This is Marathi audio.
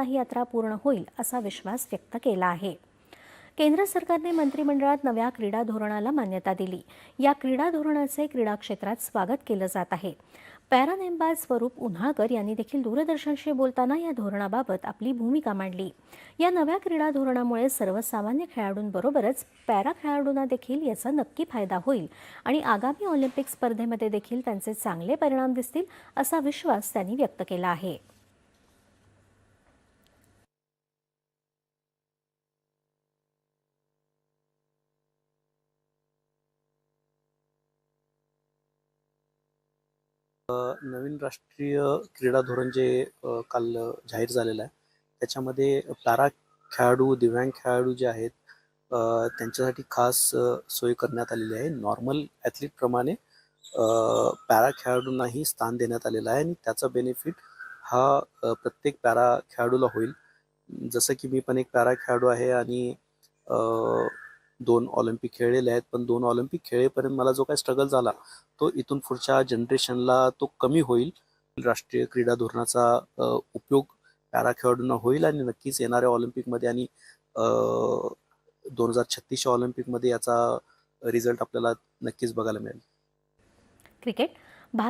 अमरनाथ यात्रा पूर्ण होईल असा विश्वास व्यक्त केला आहे. केंद्र सरकारने मंत्रिमंडळात नव्या क्रीडा धोरणाला मान्यता दिली. या क्रीडा धोरणाचे क्रीडा क्षेत्रात स्वागत केलं जात आहे. पॅरा नेमबाज स्वरूप उन्हाळकर यांनी देखील दूरदर्शनशी बोलताना या धोरणाबाबत आपली भूमिका मांडली. या नव्या क्रीडा धोरणामुळे सर्वसामान्य खेळाडूंबरोबरच पॅरा खेळाडूंना देखील याचा नक्की फायदा होईल आणि आगामी ऑलिम्पिक स्पर्धेमध्ये देखील त्यांचे चांगले परिणाम दिसतील असा विश्वास त्यांनी व्यक्त केला आहे. नवीन राष्ट्रीय क्रीडा धोरण जे काल जाहीर झालेलं आहे त्याच्यामध्ये पॅरा खेळाडू दिव्यांग खेळाडू जे आहेत त्यांच्यासाठी खास सोय करण्यात आलेली आहे. नॉर्मल ॲथलीटप्रमाणे पॅरा खेळाडूंनाही स्थान देण्यात आलेलं आहे आणि त्याचा बेनिफिट हा प्रत्येक पॅरा खेळाडूला होईल. जसं की मी पण एक पॅरा खेळाडू आहे आणि दोन ऑलिम्पिक खेळलेले आहेत. पण दोन ऑलिम्पिक खेळेपर्यंत मला जो काही स्ट्रगल झाला तो इथून पुढच्या जनरेशनला तो कमी होईल. राष्ट्रीय क्रीडा धोरणाचा उपयोग पॅरा खेळाडूंना होईल आणि नक्कीच येणाऱ्या ऑलिम्पिकमध्ये आणि दोन हजार छत्तीसच्या ऑलिम्पिकमध्ये याचा रिझल्ट आपल्याला नक्कीच बघायला मिळेल. क्रिकेट?